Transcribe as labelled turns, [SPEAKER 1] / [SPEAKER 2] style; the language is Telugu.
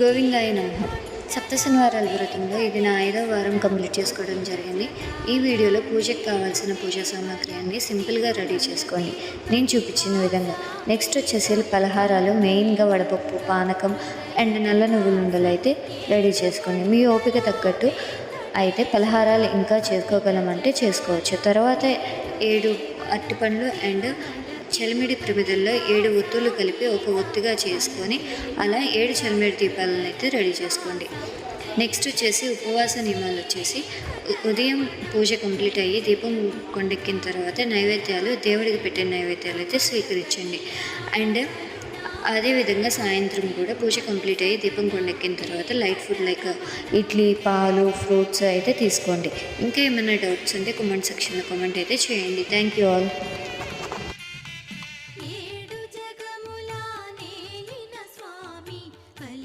[SPEAKER 1] గోవిందాయ నమః సప్త శనివారాల వ్రతంలో ఇది నా ఐదో వారం కంప్లీట్ చేసుకోవడం జరిగింది. ఈ వీడియోలో పూజకు కావాల్సిన పూజా సామాగ్రి అన్ని సింపుల్గా రెడీ చేసుకోండి నేను చూపించిన విధంగా. నెక్స్ట్ వచ్చేసి పలహారాలు మెయిన్గా వడపప్పు పానకం అండ్ నల్ల నువ్వులు ఉండలు అయితే రెడీ చేసుకోండి. మీ ఓపిక తగ్గట్టు అయితే పలహారాలు ఇంకా చేసుకోగలమంటే చేసుకోవచ్చు. తర్వాత ఏడు అరటిపండ్లు అండ్ చలిమిడి ప్రమిదల్లో ఏడు ఒత్తులు కలిపి ఒక ఒత్తిగా చేసుకొని అలా ఏడు చలిమిడి దీపాలను అయితే రెడీ చేసుకోండి. నెక్స్ట్ వచ్చేసి ఉపవాస నియమాలు వచ్చేసి ఉదయం పూజ కంప్లీట్ అయ్యి దీపం కొండెక్కిన తర్వాత నైవేద్యాలు దేవుడికి పెట్టిన నైవేద్యాలు అయితే స్వీకరించండి. అండ్ అదేవిధంగా సాయంత్రం కూడా పూజ కంప్లీట్ అయ్యి దీపం కొండెక్కిన తర్వాత లైట్ ఫుడ్ లైక్ ఇడ్లీ పాలు ఫ్రూట్స్ అయితే తీసుకోండి. ఇంకా ఏమైనా డౌట్స్ ఉంటే కామెంట్ సెక్షన్లో కామెంట్ అయితే చేయండి. Thank you all.